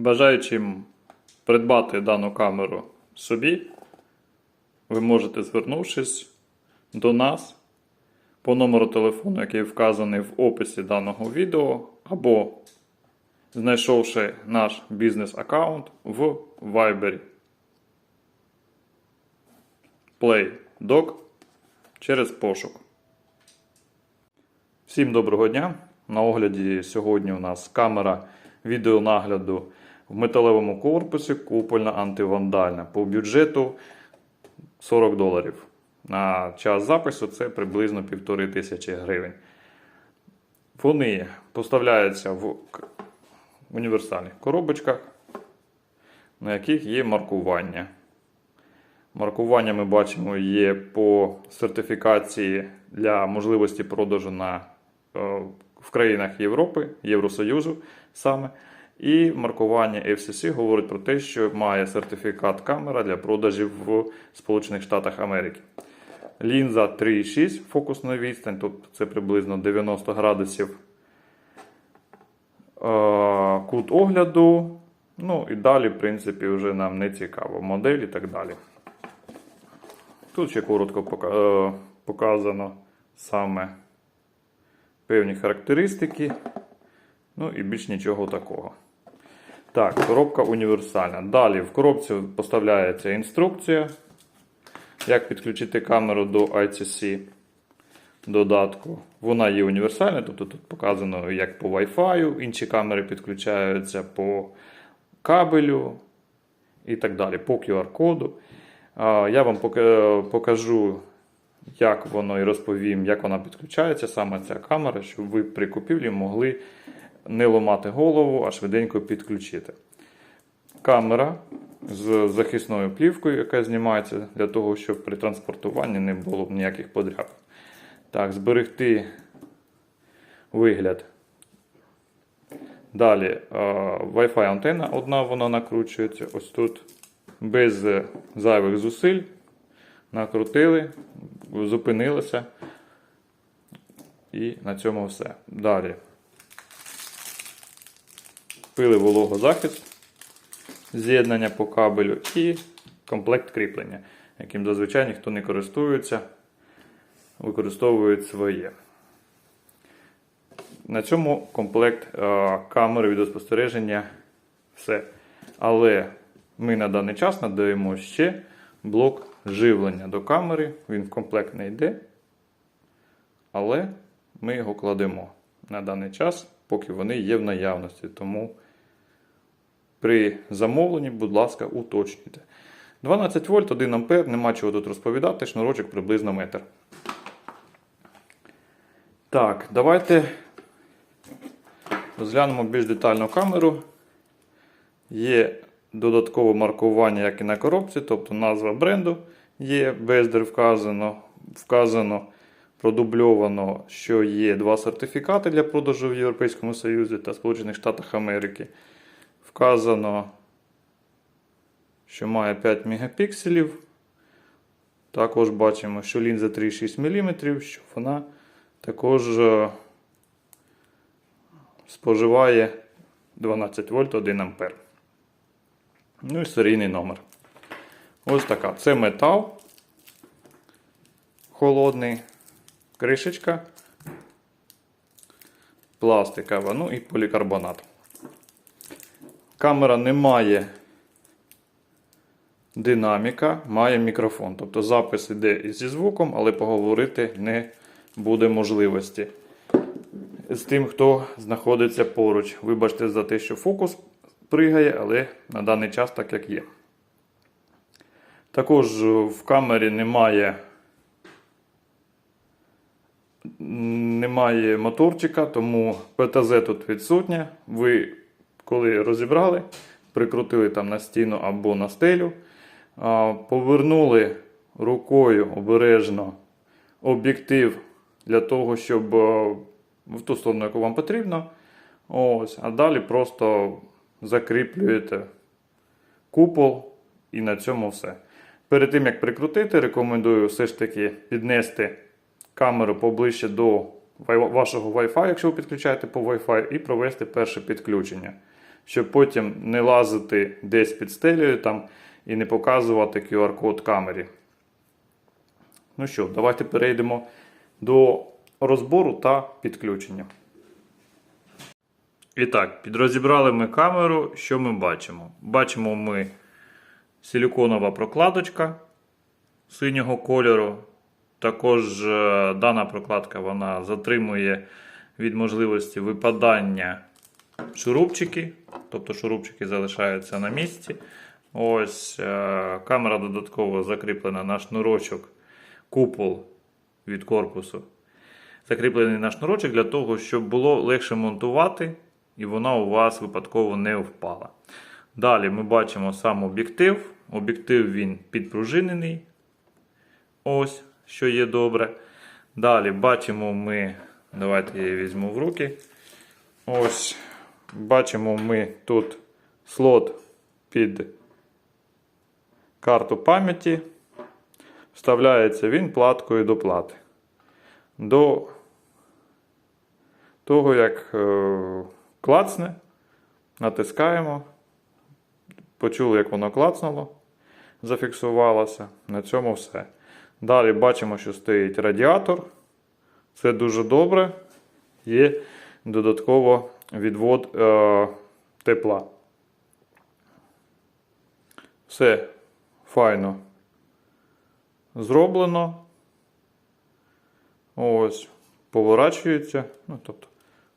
Бажаючим придбати дану камеру собі, ви можете, звернувшись до нас по номеру телефону, який вказаний в описі даного відео, або знайшовши наш бізнес-аккаунт в Viber. Play Doc через пошук. Всім доброго дня! На огляді сьогодні у нас камера відеонагляду в металевому корпусі купольна антивандальна по бюджету 40 доларів. На час запису це приблизно півтори тисячі гривень. Вони поставляються в універсальних коробочках, на яких є маркування. Маркування ми бачимо є по сертифікації для можливості продажу на, е, в країнах Європи, Євросоюзу саме. І маркування FCC говорить про те, що має сертифікат камера для продажів в Сполучених Штатах Америки. Лінза 3,6 фокусна відстань, тобто це приблизно 90 градусів. Е, Кут огляду. Ну і далі, в принципі, вже нам не цікаво. Модель і так далі. Тут ще коротко е, показано саме певні характеристики. Ну і більш нічого такого. Так, коробка універсальна. Далі в коробці поставляється інструкція, як підключити камеру до ICC додатку. Вона є універсальна, тобто тут показано як по Wi-Fi, інші камери підключаються по кабелю і так далі, по QR-коду. Я вам покажу, як воно і розповім, як вона підключається, саме ця камера, щоб ви при купівлі могли не ламати голову, а швиденько підключити. Камера з захисною плівкою, яка знімається для того, щоб при транспортуванні не було б ніяких подряпин. Так, зберегти вигляд. Далі Wi-Fi антенна одна вона накручується. Ось тут без зайвих зусиль. Накрутили, зупинилися. І на цьому все. Далі. Пили вологозахист, з'єднання по кабелю і комплект кріплення, яким зазвичай ніхто не користується, використовують своє. На цьому комплект камери відеоспостереження все. Але ми на даний час надаємо ще блок живлення до камери. Він в комплект не йде. Але ми його кладемо на даний час, поки вони є в наявності. Тому при замовленні, будь ласка, уточнюйте. 12 вольт, 1 ампер, нема чого тут розповідати, шнурочок приблизно метр. Так, давайте розглянемо більш детально камеру. Є додаткове маркування, як і на коробці, тобто назва бренду є, бездер вказано, вказано, продубльовано, що є два сертифікати для продажу в Європейському Союзі та Сполучених Штатах Америки. Вказано, що має 5 мегапікселів. Також бачимо, що лінза 3,6 мм, що вона також е, споживає 12 вольт 1 ампер. Ну і серійний номер. Ось така. Це метал холодний, кришечка, пластикова, ну і полікарбонат. Камера не має динаміка, має мікрофон. Тобто запис йде зі звуком, але поговорити не буде можливості. З тим, хто знаходиться поруч. Вибачте за те, що фокус пригає, але на даний час так як є. Також в камері немає, немає моторчика, тому ПТЗ тут відсутнє. Ви, коли розібрали, прикрутили там на стіну або на стелю, повернули рукою обережно об'єктив для того, щоб е, в ту сторону, яку вам потрібно. Ось, а далі просто закріплюєте купол і на цьому все. Перед тим як прикрутити, рекомендую все ж таки піднести камеру поближче до вашого Wi-Fi, якщо ви підключаєте по Wi-Fi, і провести перше підключення, щоб потім не лазити десь під стелею там і не показувати QR-код камері. Ну що, давайте перейдемо до розбору та підключення. І так, підрозібрали ми камеру. Що ми бачимо? Бачимо ми силіконова прокладочка синього кольору. Також е, дана прокладка вона затримує від можливості випадання шурупчики, тобто шурупчики залишаються на місці. Ось е, камера додатково закріплена на шнурочок, купол від корпусу. Закріплений на шнурочок для того, щоб було легше монтувати і вона у вас випадково не впала. Далі ми бачимо сам об'єктив. Об'єктив він підпружинений. Ось, що є добре. Далі бачимо ми, давайте я візьму в руки. Ось, бачимо ми тут слот під карту пам'яті. Вставляється він платкою до плати. До того, як е, клацне, натискаємо. Почули, як воно клацнуло, зафіксувалося. На цьому все. Далі бачимо, що стоїть радіатор. Це дуже добре. Є додатково відвод е, тепла. Все файно зроблено. Ось, поворачується. Ну, тобто,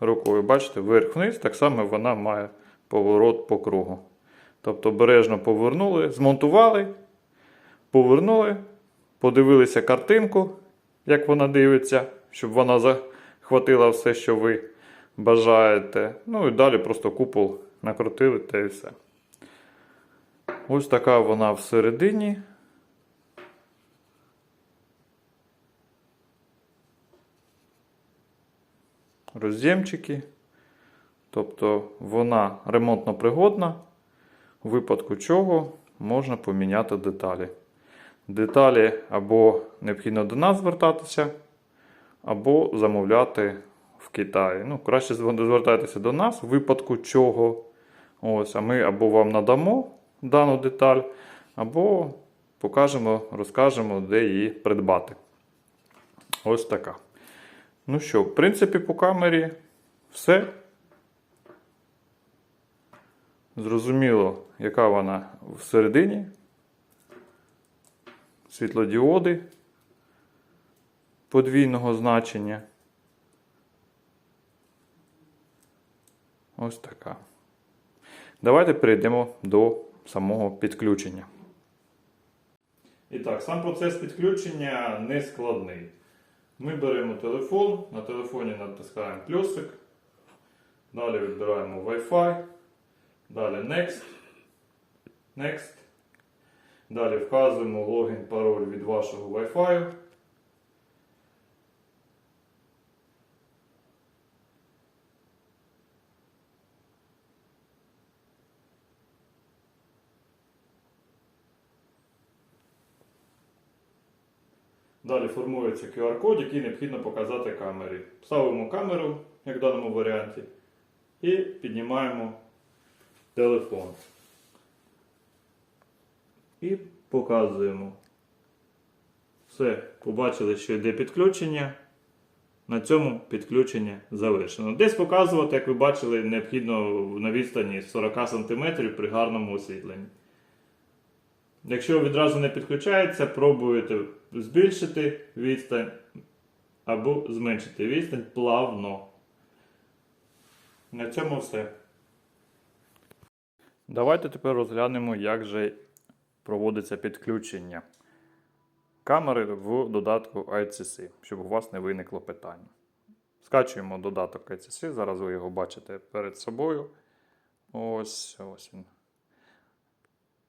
рукою, бачите, вверх-вниз, так само вона має поворот по кругу. Тобто, бережно повернули, змонтували, повернули, подивилися картинку, як вона дивиться, щоб вона захватила все, що ви бажаєте. Ну і далі просто купол накрутили та і все. Ось така вона всередині. Роз'ємчики. Тобто вона ремонтно пригодна, у випадку чого можна поміняти деталі. Деталі або необхідно до нас звертатися, або замовляти Китаї. Ну, краще звертайтеся до нас, в випадку чого. Ось, а ми або вам надамо дану деталь, або покажемо, розкажемо, де її придбати. Ось така. Ну що, в принципі, по камері все. Зрозуміло, яка вона всередині. Світлодіоди подвійного значення. Ось така. Давайте перейдемо до самого підключення. І так, сам процес підключення не складний. Ми беремо телефон, на телефоні натискаємо плюсик, далі відбираємо Wi-Fi, далі Next, Next. Далі вказуємо логін, пароль від вашого Wi-Fi. Далі формується QR-код, який необхідно показати камері. Ставимо камеру, як в даному варіанті, і піднімаємо телефон. І показуємо. Все, побачили, що йде підключення. На цьому підключення завершено. Десь показувати, як ви бачили, необхідно на відстані 40 см при гарному освітленні. Якщо відразу не підключається, пробуєте збільшити відстань або зменшити відстань плавно. На цьому все. Давайте тепер розглянемо, як же проводиться підключення камери в додатку ICC, щоб у вас не виникло питань. Скачуємо додаток ICC, зараз ви його бачите перед собою. Ось ось він.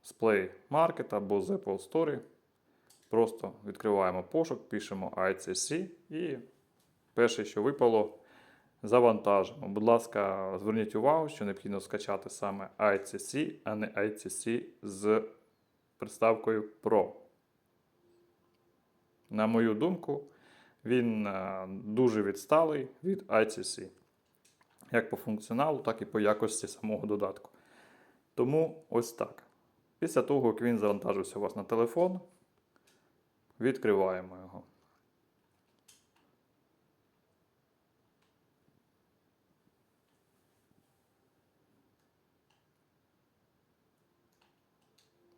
З Play Market або з Apple Store. Просто відкриваємо пошук, пишемо ICC і перше, що випало, завантажимо. Будь ласка, зверніть увагу, що необхідно скачати саме ICC, а не ICC з приставкою Pro. На мою думку, він е, дуже відсталий від ICC. як по функціоналу, так і по якості самого додатку. Тому ось так. Після того, як він завантажився у вас на телефон, відкриваємо його.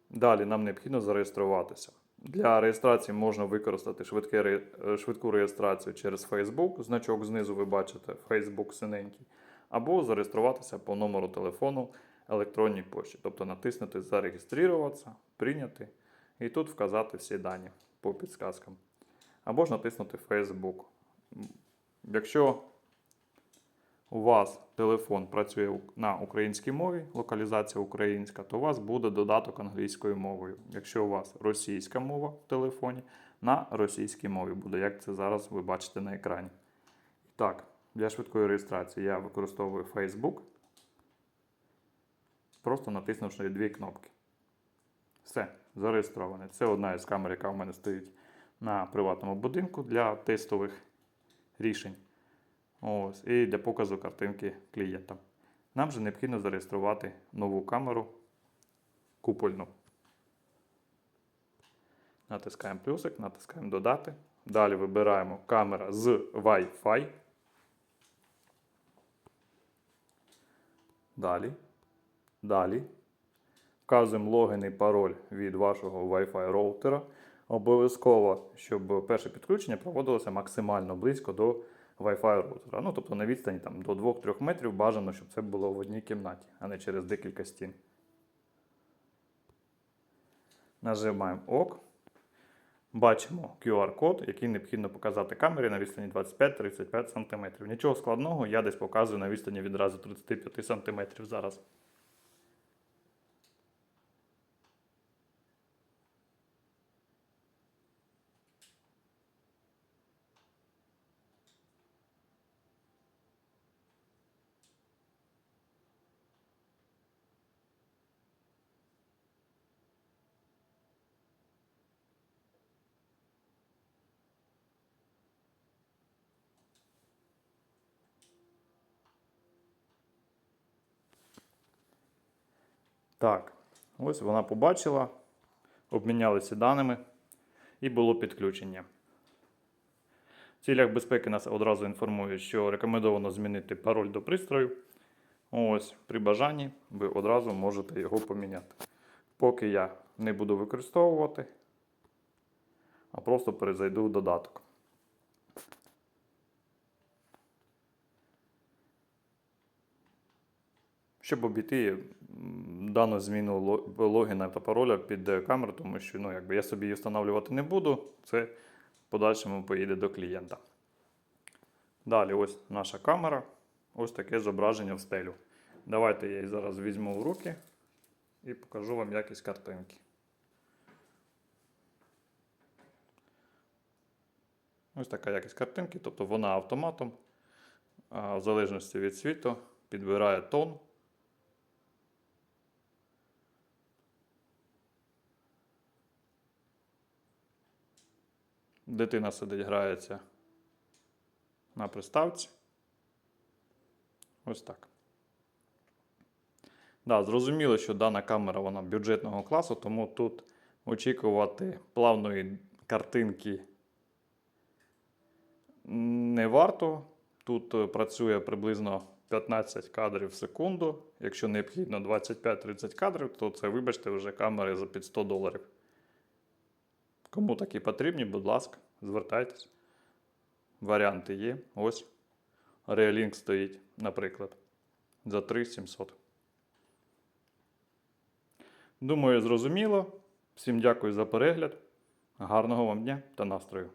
Далі нам необхідно зареєструватися. Для реєстрації можна використати швидке, е, швидку реєстрацію через Facebook. Значок знизу ви бачите Facebook синенький. Або зареєструватися по номеру телефону електронній пошті. Тобто натиснути Зареєструватися, прийняти і тут вказати всі дані по підсказкам. Або ж натиснути Facebook. Якщо у вас телефон працює на українській мові, локалізація українська, то у вас буде додаток англійською мовою. Якщо у вас російська мова в телефоні, на російській мові буде, як це зараз ви бачите на екрані. Так, для швидкої реєстрації я використовую Facebook, просто натиснувши дві кнопки. Все, зареєстроване. Це одна із камер, яка в мене стоїть на приватному будинку для тестових рішень. Ось, і для показу картинки клієнтам. Нам же необхідно зареєструвати нову камеру купольну. Натискаємо плюсик, натискаємо додати. Далі вибираємо камера з Wi-Fi. Далі. Далі. Вказуємо логін і пароль від вашого Wi-Fi роутера. Обов'язково, щоб перше підключення проводилося максимально близько до Wi-Fi роутера. Ну, тобто на відстані там, до 2-3 метрів бажано, щоб це було в одній кімнаті, а не через декілька стін. Нажимаємо ОК. Бачимо QR-код, який необхідно показати камері на відстані 25-35 см. Нічого складного, я десь показую на відстані відразу 35 см зараз. Так, ось вона побачила, обмінялися даними і було підключення. В цілях безпеки нас одразу інформують, що рекомендовано змінити пароль до пристрою. Ось, при бажанні ви одразу можете його поміняти. Поки я не буду використовувати, а просто перезайду в додаток. Щоб обійти дану зміну логіна та пароля під е, камеру, тому що ну, якби я собі її встановлювати не буду, це в подальшому поїде до клієнта. Далі, ось наша камера, ось таке зображення в стелю. Давайте я її зараз візьму в руки і покажу вам якість картинки. Ось така якість картинки, тобто вона автоматом, в залежності від світу, підбирає тон. Дитина сидить, грається на приставці. Ось так. Да, зрозуміло, що дана камера вона бюджетного класу, тому тут очікувати плавної картинки не варто. Тут е, працює приблизно 15 кадрів в секунду. Якщо необхідно 25-30 кадрів, то це, вибачте, вже камери за під 100 доларів. Кому такі потрібні, будь ласка, звертайтесь. Варіанти є. Ось. Reolink стоїть, наприклад, за 3700. Думаю, зрозуміло. Всім дякую за перегляд. Гарного вам дня та настрою!